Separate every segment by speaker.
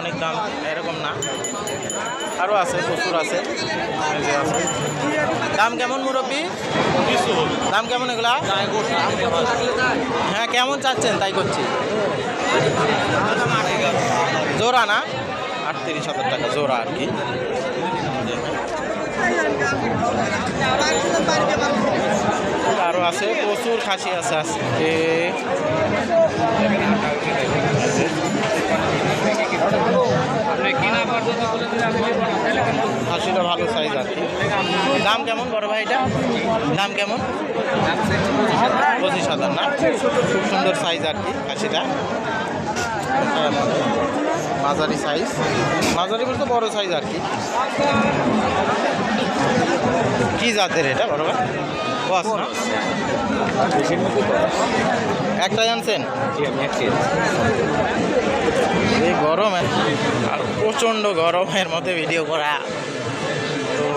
Speaker 1: অনেক দাম, এরকম না। আরও আছে, প্রচুর আছে। আছে। দাম কেমন মুরব্বী? দাম কেমন এগুলা? হ্যাঁ কেমন চাচ্ছেন? তাই করছি। জোড়া না? আটত্রিশ হাজার টাকা জোড়া আর কি। আরও আছে, প্রচুর খাসি আছে আজকে। খাসিটা ভালো সাইজ আর কি দাম কেমন বড় ভাই এটা দাম কেমন? পঁচিশ হাজার না? খুব সুন্দর সাইজ আর কি খাসিটা মাঝারি সাইজ মাঝারি বলতে বড় সাইজ আর কি। কি জাতের এটা বড় ভাই? বস না? একটাই আনছেন? এই গরম আর প্রচণ্ড গরমের মধ্যে ভিডিও করা। তো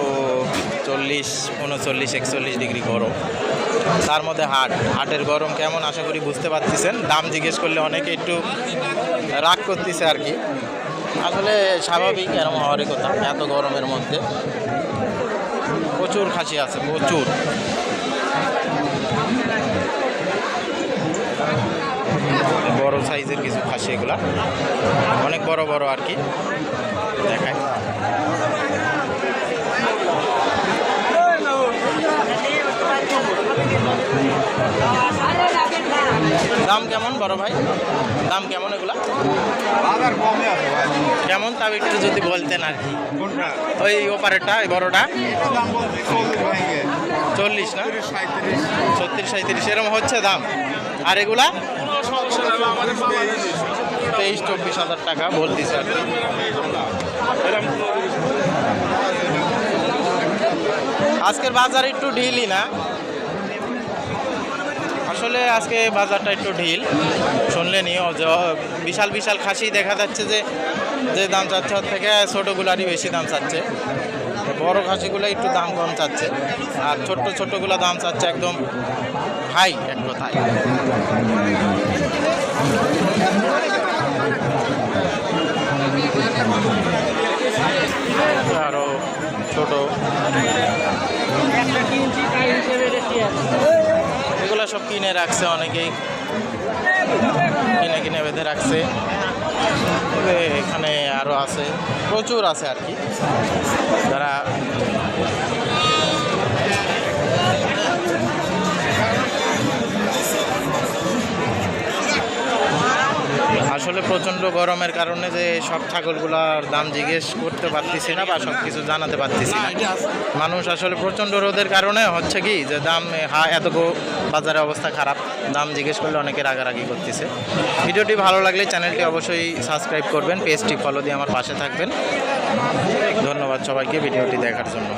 Speaker 1: চল্লিশ উনচল্লিশ একচল্লিশ ডিগ্রি গরম। তার মধ্যে হাট হাটের গরম কেমন আশা করি বুঝতে পারতেছেন। দাম জিজ্ঞেস করলে অনেকে একটু রাগ করতেছে আর কি। আসলে স্বাভাবিক এরকম হওয়ারই কথা এত গরমের মধ্যে। প্রচুর খাসি আছে প্রচুর। বড় সাইজের কিছু খাসি এগুলা। অনেক বড় বড় আর কি। দেখায় দাম কেমন বড় ভাই? দাম কেমন এগুলা? কেমন তাও একটু যদি বলতেন আর কি। ওই ওপারেরটা এই বড়টা?
Speaker 2: চল্লিশ
Speaker 1: না? ছত্রিশ সাঁত্রিশ এরকম হচ্ছে দাম? আর এগুলা? তেইশ, চব্বিশ হাজার টাকা বলতেছে আর কি। আজকের বাজার একটু ঢিলই না। আসলে আজকে বাজারটা একটু ঢিল। শুনলেনি বিশাল বিশাল খাসি দেখা যাচ্ছে যে যে দাম চাচ্ছে থেকে ছোটোগুলারই বেশি দাম চাচ্ছে। বড় খাসিগুলো একটু দাম কম চাচ্ছে। আর ছোট্ট ছোট্টগুলো দাম চাচ্ছে একদম হাই, এক কথায়। আরও ছোট। এগুলো সব কিনে রাখছে অনেকেই। কিনে কিনে বেঁধে রাখছে। এখানে আরও আছে প্রচুর আছে আর কি। যারা আসলে প্রচণ্ড গরমের কারণে যে সব ছাগলগুলোর দাম জিজ্ঞেস করতে পারতেছি না বা সব কিছু জানাতে পারতেছি না। মানুষ আসলে প্রচণ্ড রোদের কারণে হচ্ছে কি যে দাম হা এত বাজারের অবস্থা খারাপ। দাম জিজ্ঞেস করলে অনেকে রাগারাগি করতেছে। ভিডিওটি ভালো লাগলে চ্যানেলটি অবশ্যই সাবস্ক্রাইব করবেন পেজটি ফলো দিয়ে আমার পাশে থাকবেন। ধন্যবাদ সবাইকে ভিডিওটি দেখার জন্য।